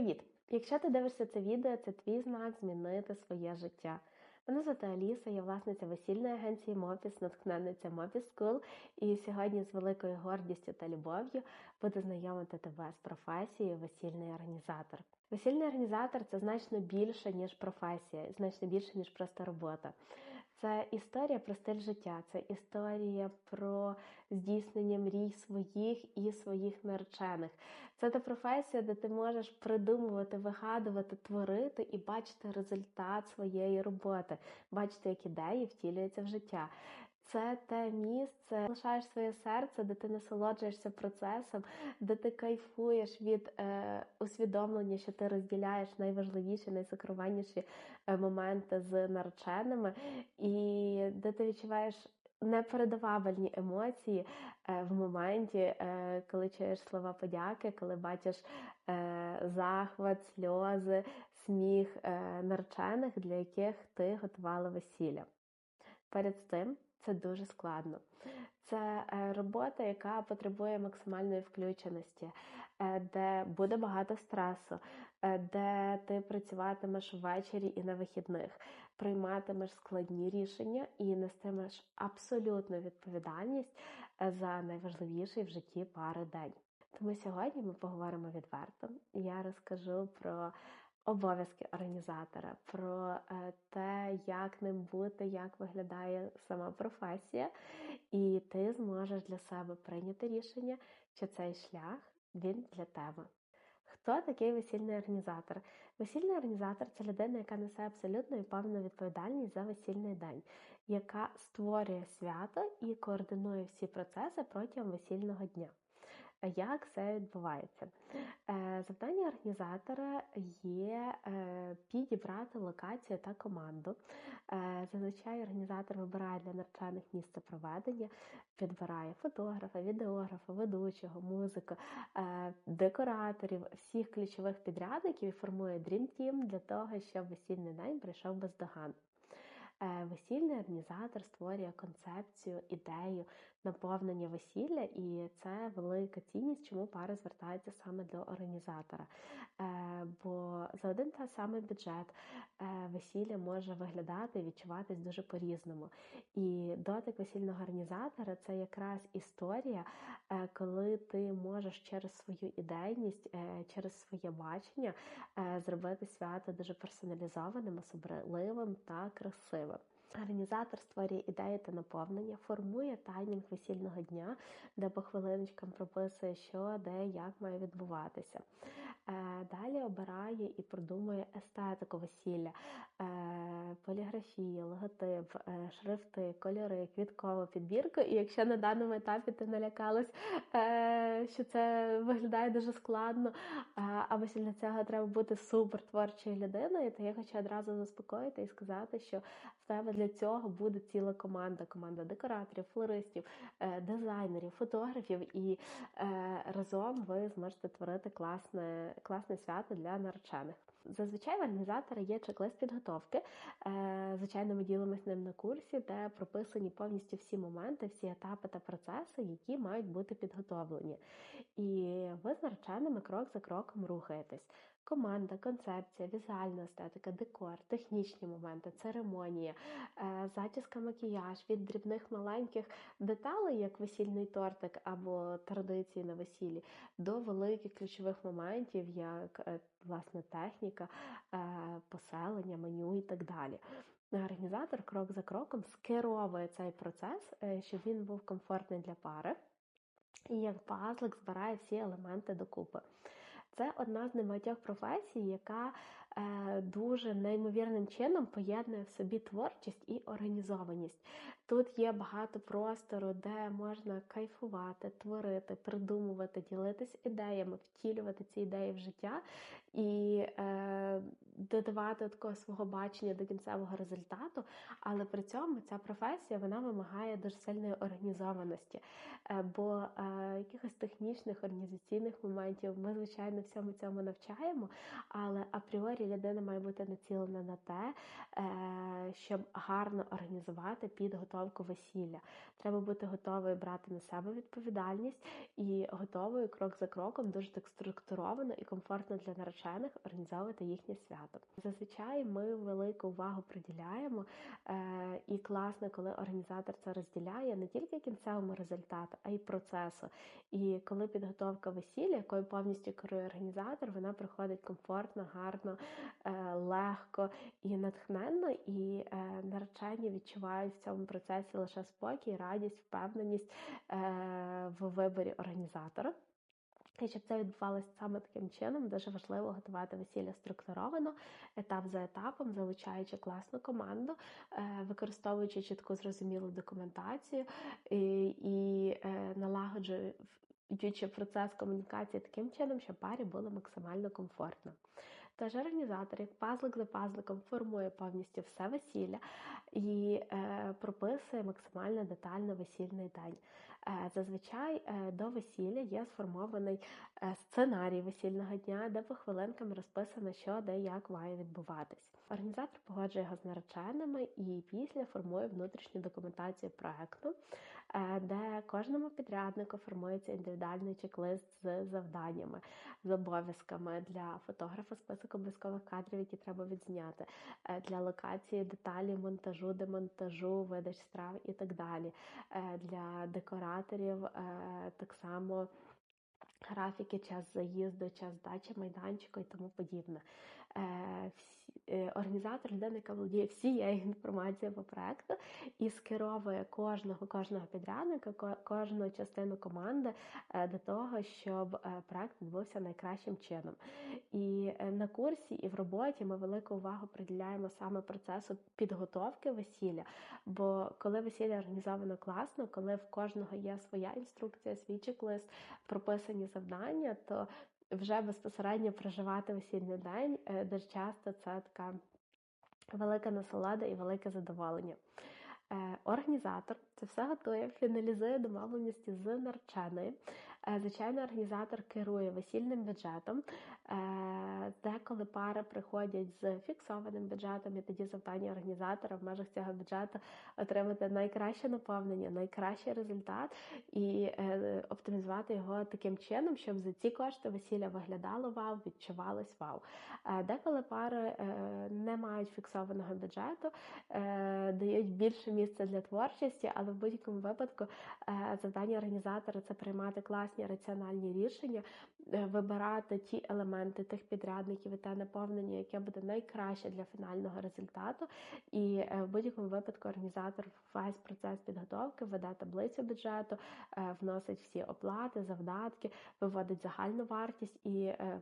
Привіт! Якщо ти дивишся це відео, це твій знак змінити своє життя. Мене звати Аліса, я власниця весільної агенції Мопіс, натхненниця Мопіс School, і сьогодні з великою гордістю та любов'ю буду знайомити тебе з професією весільний організатор. Весільний організатор це значно більше, ніж професія, значно більше, ніж просто робота. Це історія про стиль життя, це історія про здійснення мрій своїх і своїх наречених. Це та професія, де ти можеш придумувати, вигадувати, творити і бачити результат своєї роботи, бачити, як ідеї втілюються в життя. Це те місце, лишаєш своє серце, де ти насолоджуєшся процесом, де ти кайфуєш від е, усвідомлення, що ти розділяєш найважливіші, найсокровенніші е, моменти з нареченими, і де ти відчуваєш непередавабельні емоції е, в моменті, е, коли чуєш слова подяки, коли бачиш е, захват, сльози, сміх наречених, для яких ти готувала весілля. Перед тим це дуже складно. Це робота, яка потребує максимальної включеності, де буде багато стресу, де ти працюватимеш ввечері і на вихідних, прийматимеш складні рішення і нестимеш абсолютну відповідальність за найважливіший в житті пари день. Тому сьогодні ми поговоримо відверто. Я розкажу про обов'язки організатора, про е, те, як ним бути, як виглядає сама професія, і ти зможеш для себе прийняти рішення, що цей шлях він для тебе. Хто такий весільний організатор? Весільний організатор це людина, яка несе абсолютно і повну відповідальність за весільний день, яка створює свято і координує всі процеси протягом весільного дня. Як це відбувається? Е, завдання організатора є е, підібрати локацію та команду. Е, зазвичай організатор вибирає для навчальних місце проведення, підбирає фотографа, відеографа, ведучого, музику, декораторів, всіх ключових підрядників і формує Dream Team для того, щоб весільний день прийшов бездоганно. Е, весільний організатор створює концепцію, ідею наповнення весілля, і це велика цінність, чому пари звертаються саме до організатора. Е, бо за один та самий бюджет е, весілля може виглядати і відчуватись дуже по-різному. І дотик весільного організатора це якраз історія, коли ти можеш через свою ідейність, через своє бачення зробити свято дуже персоналізованим, особливим та красивим. Організатор створює ідеї та наповнення, формує таймінг весільного дня, де по хвилиночкам прописує, що, де, як має відбуватися. Е, далі обирає і продумує естетику весілля, е, поліграфію, логотип, е, шрифти, кольори, квіткову підбірку. І якщо на даному етапі ти налякалась, що це виглядає дуже складно, або для цього треба бути супер творчою людиною, то я хочу одразу заспокоїти і сказати, що в тебе для цього буде ціла команда, команда декораторів, флористів, дизайнерів, фотографів, і разом ви зможете творити класне класне свято для наречених. Зазвичай в організатора є чек-лист підготовки. Е, звичайно, ми ділимося ним на курсі, де прописані повністю всі моменти, всі етапи та процеси, які мають бути підготовлені. І ви з нареченими крок за кроком рухаєтесь. Команда, концепція, візуальна естетика, декор, технічні моменти, церемонія, е, зачіска, макіяж від дрібних маленьких деталей, як весільний тортик або традиції на весіллі, до великих ключових моментів, як е, власне техніка, е, поселення, меню і так далі. Організатор крок за кроком скеровує цей процес, щоб він був комфортний для пари. І як пазлик збирає всі елементи докупи. Це одна з небагатьох професій, яка дуже неймовірним чином поєднує в собі творчість і організованість. Тут є багато простору, де можна кайфувати, творити, придумувати, ділитись ідеями, втілювати ці ідеї в життя і е, додавати такого свого бачення до кінцевого результату. Але при цьому ця професія вона вимагає дуже сильної організованості, е, бо е, якихось технічних організаційних моментів ми, звичайно всьому цьому навчаємо, але апріорі людина має бути націлена на те, е, щоб гарно організувати підготовку весілля. Треба бути готовою брати на себе відповідальність і готовою крок за кроком дуже так структуровано і комфортно для наречених організовувати їхнє свято. Зазвичай ми велику увагу приділяємо, е, і класно, коли організатор це розділяє не тільки кінцевому результату, а й процесу. І коли підготовка весілля, якою повністю керує організатор, вона проходить комфортно, гарно, легко і натхненно, і е, наречені відчувають в цьому процесі лише спокій, радість, впевненість в виборі організатора. І щоб це відбувалося саме таким чином, дуже важливо готувати весілля структуровано, етап за етапом, залучаючи класну команду, е, використовуючи чітку зрозумілу документацію і, і е, налагоджуючи процес комунікації таким чином, щоб парі було максимально комфортно. Тож організатор, як пазлик за пазликом, формує повністю все весілля і е, прописує максимально детально весільний день. Е, зазвичай е, до весілля є сформований е, сценарій весільного дня, де по хвилинкам розписано, що де як має відбуватись. Організатор погоджує його з нареченими і після формує внутрішню документацію проекту, де кожному підряднику формується індивідуальний чек-лист з завданнями, з обов'язками для фотографа, список обов'язкових кадрів, які треба відзняти, для локації, деталі, монтажу, демонтажу, видач страв і так далі. Для декораторів так само. Графіки, час заїзду, час здачі майданчику і тому подібне. Е, е, організатор людина, яка володіє всією інформацією по проекту і скеровує кожного кожного підрядника, кожну частину команди е, до того, щоб проект відбувся найкращим чином. І на курсі, і в роботі ми велику увагу приділяємо саме процесу підготовки весілля. Бо коли весілля організовано класно, коли в кожного є своя інструкція, свій чек-лист, прописані завдання, то вже безпосередньо проживати весільний день, дуже часто це така велика насолода і велике задоволення. Е, організатор це все готує, фіналізує домовленості з нареченою. Е, звичайно, організатор керує весільним бюджетом. Деколи пари приходять з фіксованим бюджетом, і тоді завдання організатора в межах цього бюджету отримати найкраще наповнення, найкращий результат і е, оптимізувати його таким чином, щоб за ці кошти весілля виглядало вау, відчувалось вау. Е, деколи пари е, не мають фіксованого бюджету, дають більше місця для творчості, але в будь-якому випадку завдання організатора це приймати класні раціональні рішення, вибирати ті елементи тих підрядників і те наповнення, яке буде найкраще для фінального результату. І в будь-якому випадку організатор весь процес підготовки веде таблицю бюджету, е, вносить всі оплати, завдатки, виводить загальну вартість і е,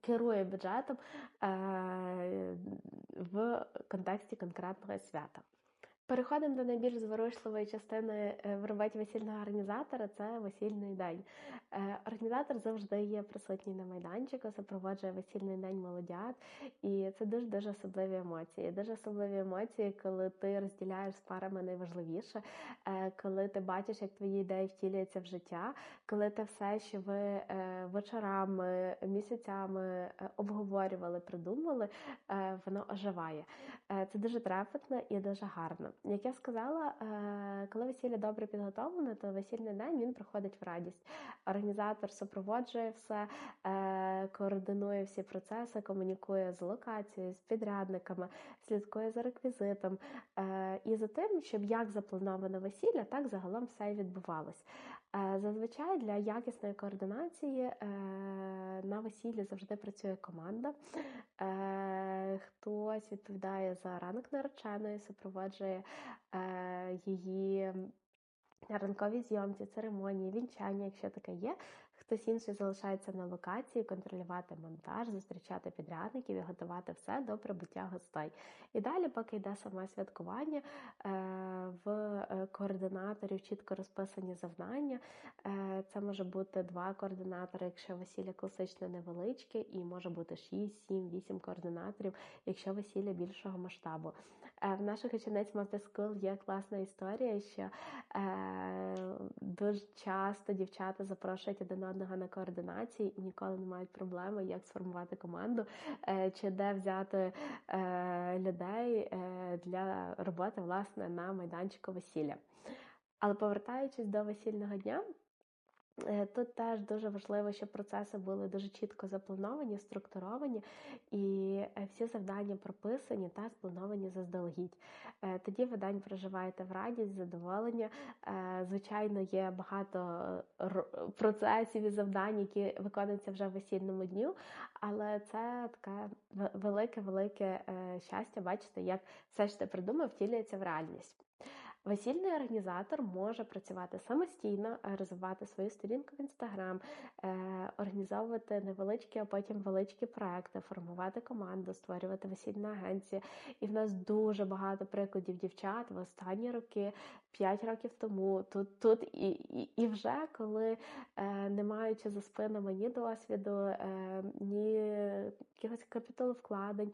керує бюджетом е, в контексті конкретного свята. Переходимо до найбільш зворушливої частини е, в роботі весільного організатора це весільний день. Е, організатор завжди є присутній на майданчику, супроводжує весільний день молодят, і це дуже дуже особливі емоції. Дуже особливі емоції, коли ти розділяєш з парами найважливіше, е, коли ти бачиш, як твої ідеї втілюються в життя, коли ти все, що ви вечорами, місяцями обговорювали, придумали, воно оживає. Це дуже трепетно і дуже гарно. Як я сказала, е, коли весілля добре підготовлене, то весільний день він проходить в радість. Організатор супроводжує все, е, координує всі процеси, комунікує з локацією, з підрядниками, слідкує за реквізитом е, і за тим, щоб як заплановано весілля, так загалом все і відбувалось. Зазвичай для якісної координації на весіллі завжди працює команда. Хтось відповідає за ранок нареченої, супроводжує її ранкові зйомці, церемонії, вінчання, якщо таке є. Хтось інший залишається на локації, контролювати монтаж, зустрічати підрядників і готувати все до прибуття гостей. І далі, поки йде саме святкування, е, в е, координаторів чітко розписані завдання. Е, це може бути два координатори, якщо весілля класичне невеличке, і може бути 6, 7, 8 координаторів, якщо весілля більшого масштабу. В наших учениць School є класна історія, що дуже часто дівчата запрошують один одного на координації і ніколи не мають проблеми, як сформувати команду чи де взяти людей для роботи власне на майданчику весілля. Але повертаючись до весільного дня, Е, тут теж дуже важливо, щоб процеси були дуже чітко заплановані, структуровані і е, всі завдання прописані та сплановані заздалегідь. Е, тоді ви день проживаєте в радість, задоволення. Звичайно, є багато процесів і завдань, які виконуються вже в весільному дню, але це таке велике-велике щастя бачити, як все що ти придумав, втілюється в реальність. Весільний організатор може працювати самостійно, е, розвивати свою сторінку в інстаграм, е, організовувати невеличкі, а потім величкі проекти, формувати команду, створювати весільну агенцію. І в нас дуже багато прикладів дівчат в останні роки, 5 років тому. Тут тут і і, і вже коли е, не маючи за спинами ні досвіду, ні якихось капіталовкладень,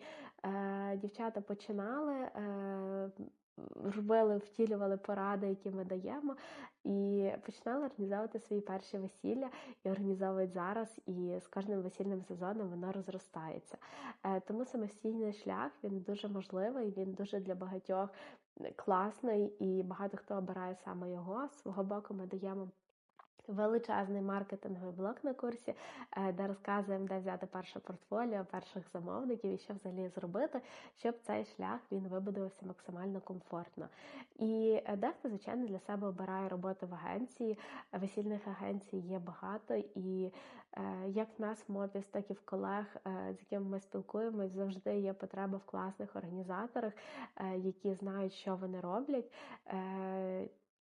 дівчата починали. Е, робили, втілювали поради, які ми даємо, і починали організовувати свої перші весілля і організовують зараз. І з кожним весільним сезоном воно розростається. Е, тому самостійний шлях він дуже можливий, він дуже для багатьох класний, і багато хто обирає саме його. З свого боку, ми даємо величезний маркетинговий блок на курсі, е, де розказуємо, де взяти перше портфоліо, перших замовників і що взагалі зробити, щоб цей шлях він вибудувався максимально комфортно. І е, дехто, звичайно, для себе обирає роботу в агенції. Весільних агенцій є багато, і е, як в нас в МОПІС, так і в колег, з якими ми спілкуємось, завжди є потреба в класних організаторах, які знають, що вони роблять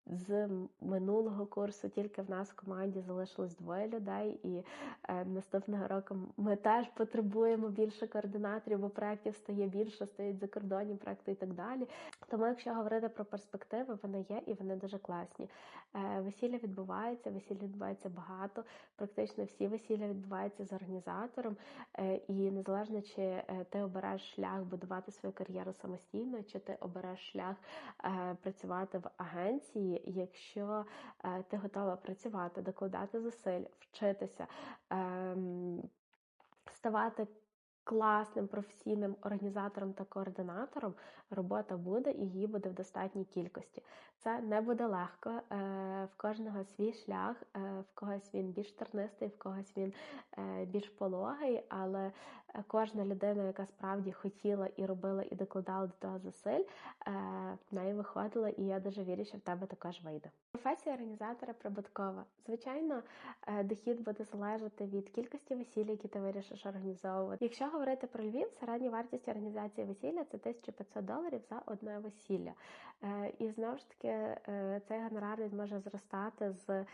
з минулого курсу тільки в нас в команді залишилось двоє людей, і е, наступного року ми теж потребуємо більше координаторів, бо проєктів стає більше, стають закордонні проекти і так далі. Тому, якщо говорити про перспективи, вони є і вони дуже класні. Е, весілля відбувається, весілля відбувається багато. Практично всі весілля відбуваються з організатором, е, і незалежно чи е, ти обереш шлях будувати свою кар'єру самостійно, чи ти обереш шлях е, працювати в агенції якщо е, ти готова працювати, докладати зусиль, вчитися, ем, ставати класним професійним організатором та координатором, робота буде і її буде в достатній кількості. Це не буде легко. Е, в кожного свій шлях, е, в когось він більш тернистий, в когось він більш пологий, але кожна людина, яка справді хотіла і робила, і докладала до того зусиль, е, в неї виходила, і я дуже вірю, що в тебе також вийде. Професія організатора прибуткова. Звичайно, е, дохід буде залежати від кількості весілля, які ти вирішиш організовувати. Якщо говорити про Львів, середня вартість організації весілля це 1500 доларів за одне весілля. Е, і знову ж таки, цей гонорар може зростати з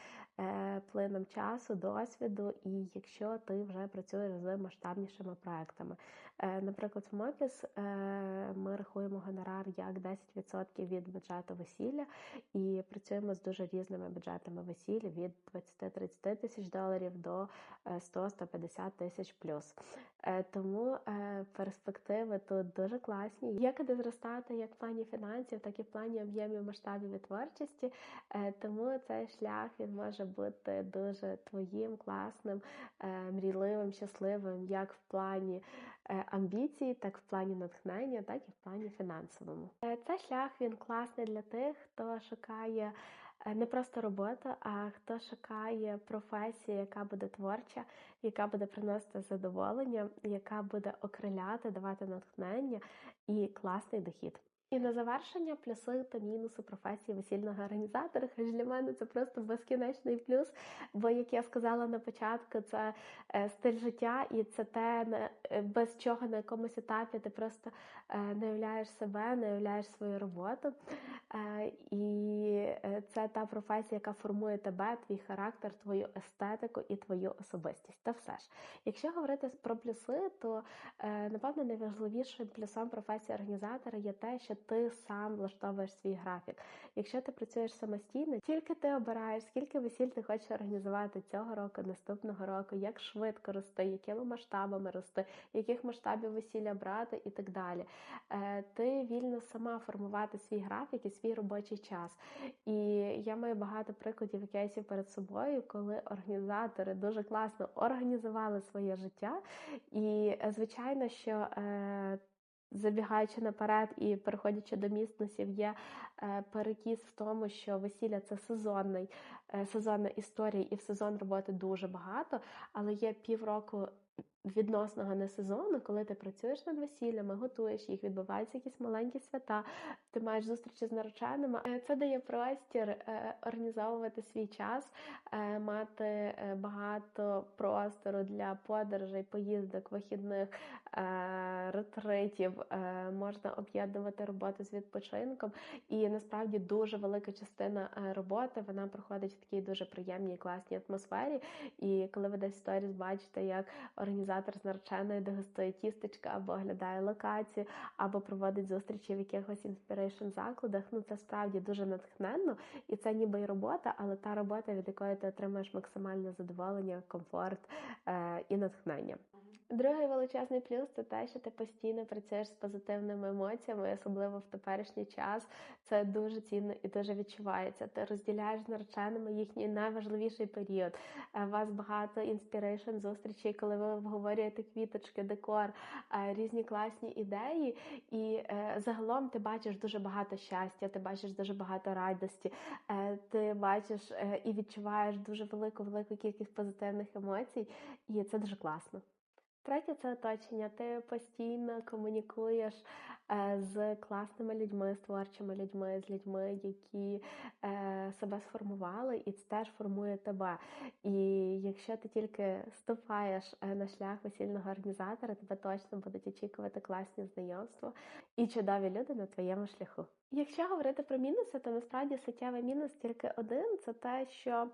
плином часу, досвіду, і якщо ти вже працюєш з масштабнішими проектами. Е, наприклад, в Мопіс е, ми рахуємо гонорар як 10% від бюджету весілля і працюємо з дуже різними бюджетами весілля від 20-30 тисяч доларів до 100-150 е, тисяч плюс. Тому перспективи тут дуже класні. Є куди зростати як в плані фінансів, так і в плані об'ємів масштабів і творчості. Тому цей шлях він може бути дуже твоїм, класним, мрійливим, щасливим, як в плані Е, амбіції, так в плані натхнення, так і в плані фінансовому. Е, цей шлях він класний для тих, хто шукає е, не просто роботу, а хто шукає професію, яка буде творча, яка буде приносити задоволення, яка буде окриляти, давати натхнення і класний дохід. І на завершення плюси та мінуси професії весільного організатора. Хоч для мене це просто безкінечний плюс. Бо, як я сказала на початку, це е, стиль життя, і це те, е, без чого на якомусь етапі ти просто е, не уявляєш себе, не уявляєш свою роботу. І це та професія, яка формує тебе, твій характер, твою естетику і твою особистість. Та все ж, якщо говорити про плюси, то напевно найважливішим плюсом професії організатора є те, що ти сам влаштовуєш свій графік. Якщо ти працюєш самостійно, тільки ти обираєш, скільки весіль ти хочеш організувати цього року, наступного року, як швидко рости, якими масштабами рости, яких масштабів весілля брати і так далі. Е, ти вільно сама формувати свій графік і свій робочий час. І я маю багато прикладів кейсів перед собою, коли організатори дуже класно організували своє життя. І, е, звичайно, що е, забігаючи наперед і переходячи до міцностів, є е, перекіс в тому, що весілля це сезонний, сезонна історія, і в сезон роботи дуже багато, але є півроку відносного не сезону, коли ти працюєш над весіллями, готуєш їх, відбуваються якісь маленькі свята, ти маєш зустрічі з нареченими. Е, це дає простір е, організовувати свій час, е, мати багато простору для подорожей, поїздок, вихідних ретритів, можна об'єднувати роботу з відпочинком. І насправді дуже велика частина роботи вона проходить в такій дуже приємній класній атмосфері. І коли ви десь сторіс бачите, як організатор з нареченою дегустує тістечка або оглядає локацію, або проводить зустрічі в якихось інспірейшн закладах. Ну це справді дуже натхненно, і це ніби й робота, але та робота, від якої ти отримаєш максимальне задоволення, комфорт е, і натхнення. Другий величезний плюс це те, що ти постійно працюєш з позитивними емоціями, особливо в теперішній час. Це дуже цінно і дуже відчувається. Ти розділяєш з нареченими їхній найважливіший період. Е, у вас багато інспірейшн зустрічей, коли ви обговорюєте квіточки, декор, е, різні класні ідеї. І е, загалом ти бачиш дуже багато щастя, ти бачиш дуже багато радості, ти бачиш і відчуваєш дуже велику велику кількість позитивних емоцій, і це дуже класно. Третє це оточення. Ти постійно комунікуєш е, з класними людьми, з творчими людьми, з людьми, які е, себе сформували, і це теж формує тебе. І якщо ти тільки ступаєш е, на шлях весільного організатора, тебе точно будуть очікувати класні знайомства і чудові люди на твоєму шляху. Якщо говорити про мінуси, то насправді суттєвий мінус тільки один це те, що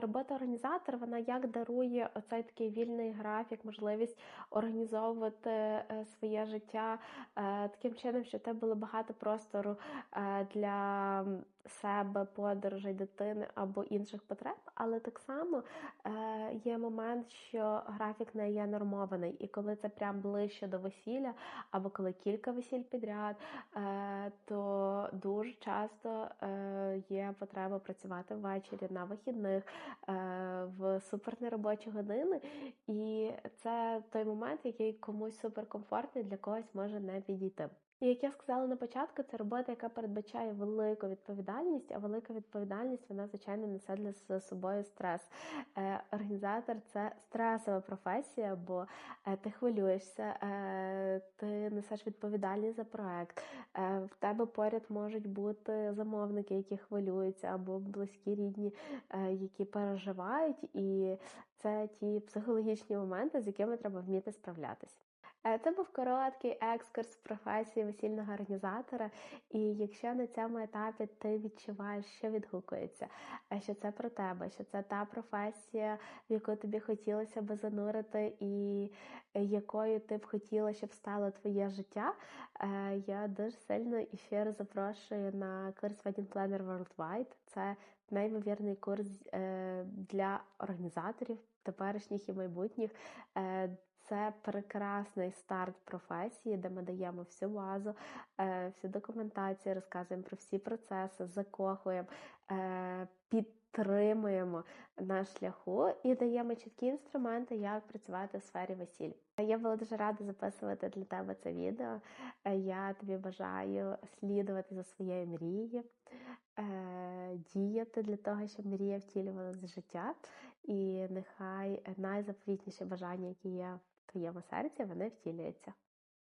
робота організатора вона як дарує оцей такий вільний графік, можливість організовувати е, своє життя. Е, таким чином, що тебе було багато простору для себе, подорожей, дитини або інших потреб, але так само є момент, що графік не є нормований, і коли це прям ближче до весілля, або коли кілька весіль підряд, то дуже часто є потреба працювати ввечері на вихідних, е, в супернеробочі години, і це той момент, який комусь суперкомфортний, для когось може не підійти. І як я сказала на початку, це робота, яка передбачає велику відповідальність, а велика відповідальність вона, звичайно, несе для собою стрес. Е, Організатор це стресова професія, бо е, ти хвилюєшся, е, ти несеш відповідальність за проект. Е, В тебе поряд можуть бути замовники, які хвилюються, або близькі рідні, е, які переживають, і це ті психологічні моменти, з якими треба вміти справлятись. Е, це був короткий екскурс в професії весільного організатора, і якщо на цьому етапі ти відчуваєш, що відгукується, е, що це про тебе, що це та професія, в яку тобі хотілося би занурити, і е, якою ти б хотіла, щоб стало твоє життя, я дуже сильно і щиро запрошую на курс Wedding Planner Worldwide. Це неймовірний курс для організаторів теперішніх і майбутніх. Це прекрасний старт професії, де ми даємо всю базу, е, всю документацію, розказуємо про всі процеси, закохуємо, е, підтримуємо на шляху і даємо чіткі інструменти, як працювати в сфері весіль. Я була дуже рада записувати для тебе це відео. Е, я тобі бажаю слідувати за своєю мрією, діяти для того, щоб мрія втілювалася в життя. І нехай найзаповітніші бажання, які є твоєму серці, вони втілюються.